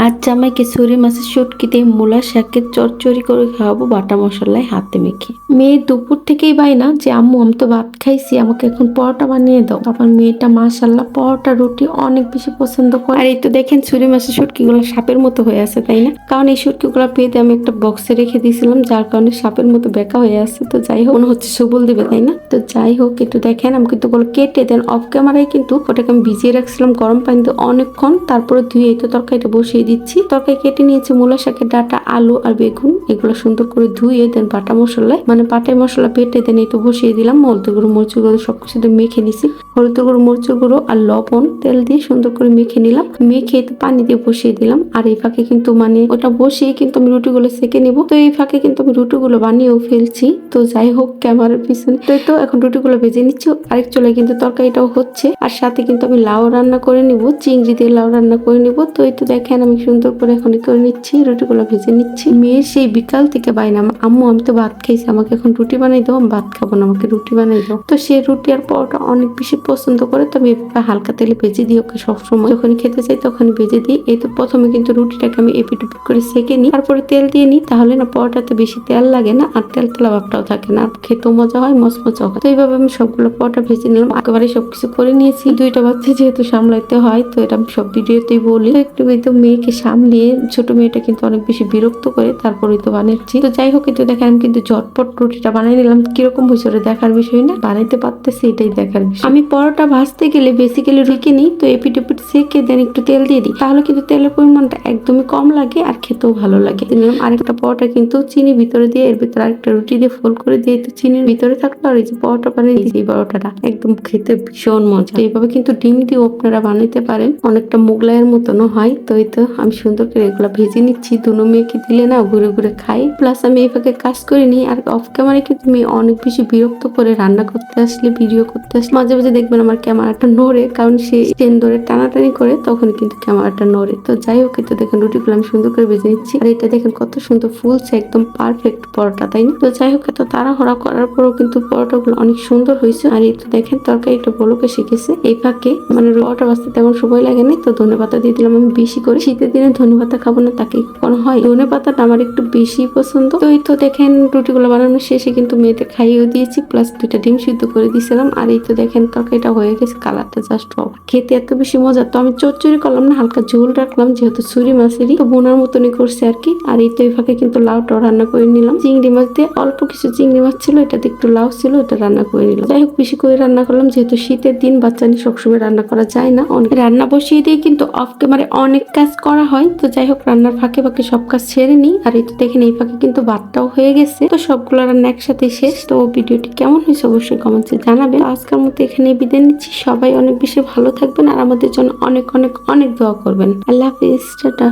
আজ জামাইকে ছুরি মাছের শুটকি দিয়ে মূলা শাকের চচ্চড়ি করে খাওয়াবো বাটা মশলায় হাতে মেখে। মেয়ে দুপুর থেকেই বাই না যে, আম্মু, আমি তো ভাত খাইছি, আমাকে এখন পরোটা বানিয়ে দাও। তারপর মেয়েটা মাশাল্লাহ পরোটা, রুটি অনেক বেশি পছন্দ করে। আর এই তো দেখেন ছুরি মাছের শুটকিগুলো সাপের মতো হয়ে আছে, তাই না? কারণ এই শুটকিগুলো পেতে আমি একটা বক্সে রেখে দিয়েছিলাম, যার কারণে সাপের মতো বেঁকা হয়ে আছে। তো যাই হোক, মনে হচ্ছে সবল দেবে, তাই না? তো যাই হোক, একটু দেখেন, আমি কিন্তু ওগুলো কেটে দেন অফ ক্যামেরায় কিন্তু ওটাকে আমি ভিজিয়ে রাখছিলাম গরম পানিতে অনেকক্ষণ, তারপরে ধুয়ে এই তো তরকারিটা বসিয়ে দিচ্ছি। তরকারি কেটে নিয়েছি মূলা শাকের ডাটা, আলু আর বেগুন। এগুলো সুন্দর করে ধুয়ে দেন বাটা মশলায়। মানে পাটাই মশলা বেটে দেন, এই তো বসিয়ে দিলাম। হলুদ গুঁড়ো মরিচ গুঁড়ো সবকিছু দিয়ে মেখে নিছি। হলুদ গুঁড়ো মরিচ গুঁড়ো আর লবণ, তেল দিয়ে সুন্দর করে মেখে নিলাম। মেখে পানি দিয়ে বসিয়ে দিলাম। আর এই ফাঁকে কিন্তু মানে ওটা বসিয়ে কিন্তু আমি রুটিগুলো সেকে নিব। তো এই ফাঁকে কিন্তু আমি রুটিগুলো বানিয়েও ফেলছি। তো যাই হোক, ক্যামেরার পিছনে। তো তো এখন রুটিগুলো ভেজে নিচ্ছি। আরেক চলে কিন্তু তরকারিটাও হচ্ছে। আর সাথে কিন্তু আমি লাউ রান্না করে নিব। চিংড়ি দিয়ে লাউ রান্না করে নিব। তো এই তো দেখেন সুন্দর করে এখন করে নিচ্ছি, রুটিগুলো ভেজে নিচ্ছি। মেয়ের সেই বিকাল থেকে বাইনা আম্মু, আমি তো ভাত খাইছি, আমাকে এখন রুটি বানাই দাও, আমি ভাত খাব না, আমাকে রুটি বানাই দাও। তো সে রুটি আর পরোটা অনেক বেশি পছন্দ করে, তো আমি হালকা তেলে ভেজে দিই ওকে সবসময়। যখনই খেতে চাই তখনই ভেজে দিই। এই তো প্রথমে কিন্তু রুটিটাকে আমি এপিট উপিট করে সেকে নিই। তারপরে তেল দিয়ে নিই, তাহলে না পরোটাতে বেশি তেল লাগে না, আর তেল তেলা ভাবটাও থাকে না, আর খেতেও মজা হয় মচমচা হয়। তো এইভাবে আমি সবগুলো পরোটা ভেজে নিলাম। একেবারে সবকিছু করে নিয়েছি। দুইটা বাচ্চা যেহেতু সামলাইতে হয়, তো এটা আমি সব ভিডিওতেই বলি। একটু এই তো মেয়েকে সামলিয়ে ছোট মেয়েটা কিন্তু অনেক বেশি বিরক্ত করে তারপরে তো বানাচ্ছি। তো যাই হোক কিন্তু দেখেন, আমি কিন্তু ঝটপট রুটিটা বানাই নিলাম। কীরকম হয়েছে ওটা দেখার বিষয় না? বানাইতে পারতেছি, এটাই দেখার বিষয়। আমি পরোটা ভাজতে গেলে বেসিক্যালি রুকে নিই, তো এপিট এপিট সেকে দেন একটু তেল দিয়ে দিই। তাহলে কিন্তু তেলের পরিমাণটা একদমই কম লাগে আর খেতেও ভালো লাগে। নিলাম, আরেকটা পরোটা কিন্তু চিনি ভিতরে দিয়ে, এর ভিতরে আরেকটা রুটি দিয়ে ফোল্ড করে দিয়ে তো চিনির ভিতরে থাকল আর এই যে পরোটা বানিয়ে দিয়েছি এই পরোটাটা একদম খেতে ভীষণ মজা। এইভাবে কিন্তু ডিম দিয়েও আপনারা বানাইতে পারেন। অনেকটা মোগলাইয়ের মতনও হয়, তো এই তো আমি সুন্দর করে এগুলো ভেজে নিচ্ছি। দুনো মেয়েকে দিলে না ঘুরে ঘুরে খাই। প্লাস আমি এই এইভাবে কাজ করে নিই আর অফ ক্যামেরা কিন্তু মেয়ে অনেক বেশি বিরক্ত করে রান্না করতে আসলে ভিডিও করতে আসলে মাঝে মাঝে দেখবেন আমার ক্যামেরাটা নড়ে। কারণ সে স্টেন ধরে টানাটানি করে তখন কিন্তু ক্যামেরাটা নড়ে। তো যাই হোক কিন্তু দেখেন রুটিগুলো আমি সুন্দর করে ভেজে নিচ্ছি। আর এটা দেখেন কত সুন্দর ফুলছে একদম পারফেক্ট পরোটা, তাই না? তো যাই হোক, এত তাড়াহড়া করার পরও কিন্তু পরোটাগুলো অনেক সুন্দর হয়েছে। আর তো দেখেন তরকারিটা বলোকে শিখেছে এই ফাঁকে মানে পরোটা বাঁচতে তেমন সময় লাগে না তো ধনে পাতা দিয়ে দিলাম আমি বেশি করে। শীতের দিনে ধনে পাতা খাব না, তাকে কখনো হয়? ধনে পাতাটা আমার একটু বেশি পছন্দ। তো এই তো দেখেন, রুটিগুলো বানানো শেষে কিন্তু মেয়েতে খাইয়েও দিয়েছি প্লাস দুইটা ডিম সিদ্ধ করে দিয়েছিলাম। আর এই তো দেখেন, তরকারিটা হয়ে গেছে, কালারটা জাস্ট খেতে এত বেশি মজা, তো আমি চচ্চড়ি করলাম না, হালকা ঝোল রাখলাম, যেহেতু ছুরি মাছেরই। তো বোনার মতনই করছে আর কি। আর এই তো এই ফাঁকে কিন্তু লাউটাও রান্না করে নিলাম। চিংড়ি মাছ দিয়ে অল্প কিছু চিংড়ি মাছ ছিল, এটাতে একটু লাউ ছিল এটা রান্না করে নিলাম। যাই হোক, বেশি করে রান্না করলাম, যেহেতু শীতের দিন, বাচ্চা নিয়ে সবসময় রান্না করা যায় না। অনেক রান্না বসিয়ে দিয়ে কিন্তু অফ ক্যামেরায় অনেক কাজ করা হয়, তো যাই হোক, রান্নার ফাঁকে ফাঁকে সব কাজ ছেড়ে নিই। আর এই তো দেখেন, এই ফাঁকে কিন্তু ভাতটাও হয়ে গেছে। তো সবগুলো রান্না একসাথে শেষ। তো ভিডিওটি কেমন হয়েছে অবশ্যই কমেন্টে জানাবে আজকের মতো এখানে বিদায় নিচ্ছি। সবাই অনেক বেশি ভালো থাকবেন আর আমাদের জন্য অনেক অনেক অনেক দোয়া করবেন। আল্লাহ হাফিজ, টাটা।